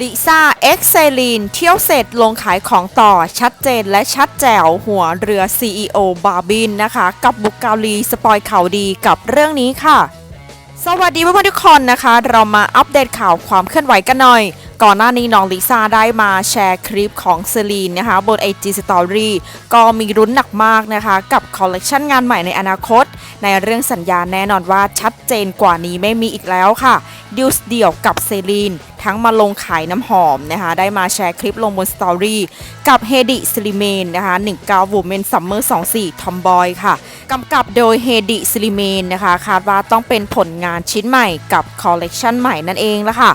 ลิซ่า เอ็กเซลีน เที่ยวเสร็จลงขายของต่อชัดเจนและชัดแจ๋วหัวเรือ CEO บาร์บินนะคะ กับบุกเกาหลีสปอยข่าวดีกับเรื่องนี้ค่ะ สวัสดีเพื่อนๆทุกคนนะคะ เรามาอัปเดตข่าวความเคลื่อนไหวกันหน่อย ก่อนหน้านี้น้องลิซ่าได้มาแชร์คลิปของเซรีนนะคะ บน IG Story ก็มีรุ้นหนักมากนะคะ กับคอลเลกชันงานใหม่ในอนาคต ในเรื่องสัญญาแน่นอนว่าชัดเจนกว่านี้ไม่มีอีกแล้วค่ะ ดิวส์เดี่ยวกับเซรีนทั้งมาลงขายน้ำหอมนะคะ ได้มาแชร์คลิปลงบนสตอรี่กับเฮดิสลิเมนนะคะ19 Women Summer 24 Tomboy ค่ะกำกับโดยเฮดิสลิเมนนะคะ คาดว่าต้องเป็นผลงานชิ้นใหม่กับคอลเลกชันใหม่นั่นเองละค่ะ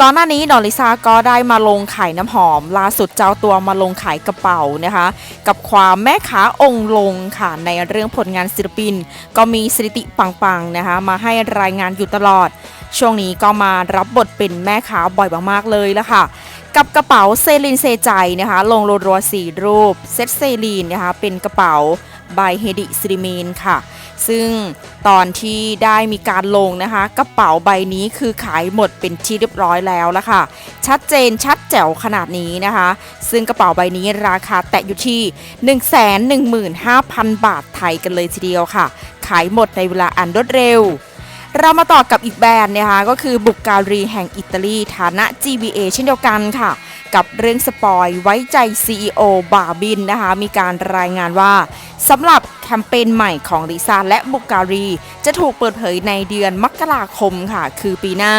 ก่อนหน้านี้ดอลลิซาก็ได้มาลงขายน้ำหอม ล่าสุดเจ้าตัวมาลงขายกระเป๋านะคะ กับความแม่ค้าองค์ลงค่ะ ในเรื่องผลงานศิลปิน ก็มีสถิติปังๆนะคะ มาให้รายงานอยู่ตลอด ช่วงนี้ก็มารับบทเป็นแม่ค้าบ่อยมากๆเลยละค่ะ กับกระเป๋าเซลินเซใจนะคะลงรัวสี่รูปเซตเซลีนนะคะเป็นกระเป๋าบายเฮดิซิลิเมนค่ะ ซึ่งตอนที่ได้มีการลงนะคะ กระเป๋าใบนี้คือขายหมดเป็นที่เรียบร้อยแล้วละค่ะ ชัดเจนชัดแจ๋วขนาดนี้นะคะ ซึ่งกระเป๋าใบนี้ราคาแตะอยู่ที่ 115,000 บาทไทยกันเลยทีเดียวค่ะ ขายหมดในเวลาอันรวดเร็ว เรามาต่อกับอีกแบรนด์นะคะก็คือบุกการีแห่งอิตาลีฐานะ GBA เช่นเดียวกันค่ะ กับเรื่องสปอยไว้ใจ CEO บาบินนะคะมีการรายงานว่าสำหรับแคมเปญใหม่ของลิซ่าและบุกการีจะถูกเปิดเผยในเดือนมกราคมค่ะ คือปีหน้า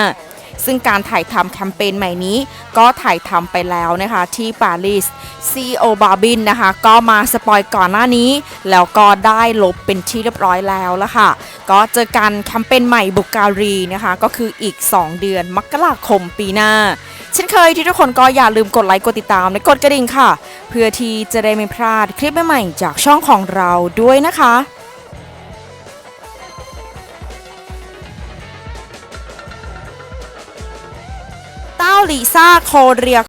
ซึ่งการถ่ายทำแคมเปญใหม่นี้ ก็ถ่ายทำไปแล้วนะคะที่ปารีส CEO บาบินนะคะ ก็มาสปอยก่อนหน้านี้ แล้วก็ได้ลบเป็นที่เรียบร้อยแล้วละค่ะ ก็เจอกันแคมเปญใหม่บุกการีนะคะ ก็คืออีก 2 เดือนมกราคมปีหน้าเช่นเคยที่ทุกคนก็อย่าลืมกดไลค์กดติดตามและกดกระดิ่งค่ะ เพื่อที่จะได้ไม่พลาดคลิปใหม่ๆจากช่องของเราด้วยนะคะ ลิซ่าโคเรีย